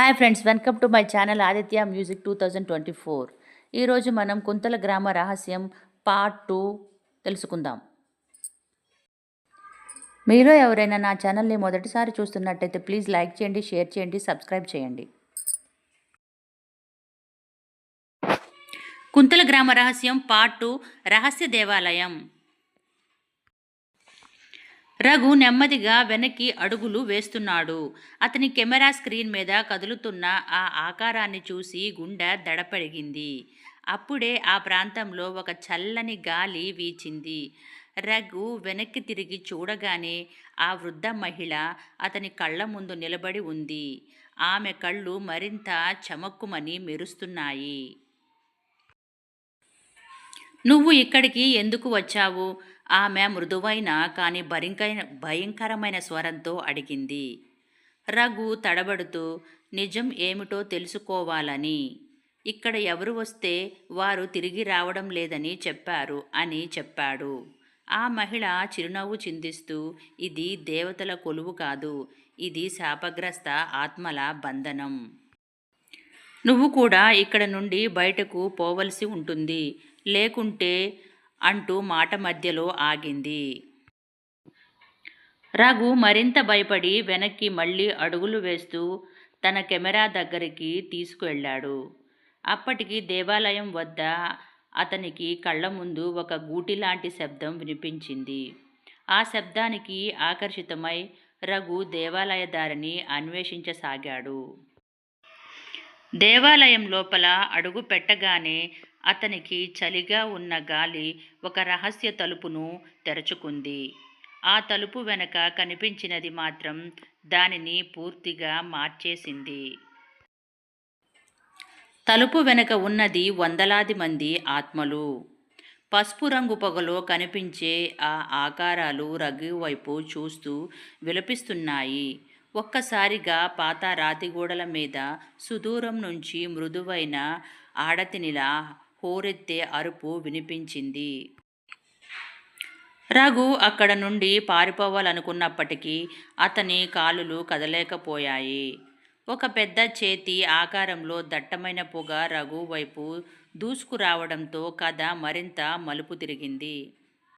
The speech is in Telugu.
Hi friends welcome to my channel Aditya music two thousand twenty four. ఈరోజు మనం కుంతల గ్రామ రహస్యం పార్ట్ టూ తెలుసుకుందాం. మీలో ఎవరైనా నా ఛానల్ని మొదటిసారి చూస్తున్నట్టయితే ప్లీజ్ లైక్ చేయండి షేర్ చేయండి సబ్స్క్రైబ్ చేయండి. కుంతల గ్రామ రహస్యం పార్ట్ టూ రహస్య దేవాలయం. రఘు నెమ్మదిగా వెనక్కి అడుగులు వేస్తున్నాడు. అతని కెమెరా స్క్రీన్ మీద కదులుతున్న ఆ ఆకారాన్ని చూసి గుండె దడపడిగింది. అప్పుడే ఆ ప్రాంతంలో ఒక చల్లని గాలి వీచింది. రఘు వెనక్కి తిరిగి చూడగానే ఆ వృద్ధ మహిళ అతని కళ్ళ ముందు నిలబడి ఉంది. ఆమె కళ్ళు మరింత చమక్కుమని మెరుస్తున్నాయి. నువ్వు ఇక్కడికి ఎందుకు వచ్చావు? ఆమె మృదువైన కానీ భయంకర భయంకరమైన స్వరంతో అడిగింది. రఘు తడబడుతూ నిజం ఏమిటో తెలుసుకోవాలని. ఇక్కడ ఎవరు వస్తే వారు తిరిగి రావడం లేదని చెప్పారు అని చెప్పాడు. ఆ మహిళ చిరునవ్వు చిందిస్తూ ఇది దేవతల కొలువు కాదు. ఇది శాపగ్రస్త ఆత్మల బంధనం. నువ్వు కూడా ఇక్కడ నుండి బయటకు పోవలసి ఉంటుంది. లేకుంటే అంటూ మాట మధ్యలో ఆగింది. రఘు మరింత భయపడి వెనక్కి మళ్ళీ అడుగులు వేస్తూ తన కెమెరా దగ్గరికి తీసుకువెళ్ళాడు. అప్పటికి దేవాలయం వద్ద అతనికి కళ్ళ ముందు ఒక గూటి లాంటి శబ్దం వినిపించింది. ఆ శబ్దానికి ఆకర్షితమై రఘు దేవాలయ దారిని అన్వేషించసాగాడు. దేవాలయం లోపల అడుగు పెట్టగానే అతనికి చలిగా ఉన్న గాలి ఒక రహస్య తలుపును తెరుచుకుంది. ఆ తలుపు వెనక కనిపించినది మాత్రం దానిని పూర్తిగా మార్చేసింది. తలుపు వెనక ఉన్నది వందలాది మంది ఆత్మలు. పసుపు రంగు పొగలో కనిపించే ఆ ఆకారాలు రఘు వైపు చూస్తూ విలపిస్తున్నాయి. ఒక్కసారిగా పాత రాతిగోడల మీద సుదూరం నుంచి మృదువైన ఆడతినిలా హోరెత్తే అరుపు వినిపించింది. రఘు అక్కడ నుండి పారిపోవాలనుకున్నప్పటికీ అతని కాలులు కదలేకపోయాయి. ఒక పెద్ద చేతి ఆకారంలో దట్టమైన పొగ రఘు వైపు దూసుకురావడంతో కథ మరింత మలుపు తిరిగింది.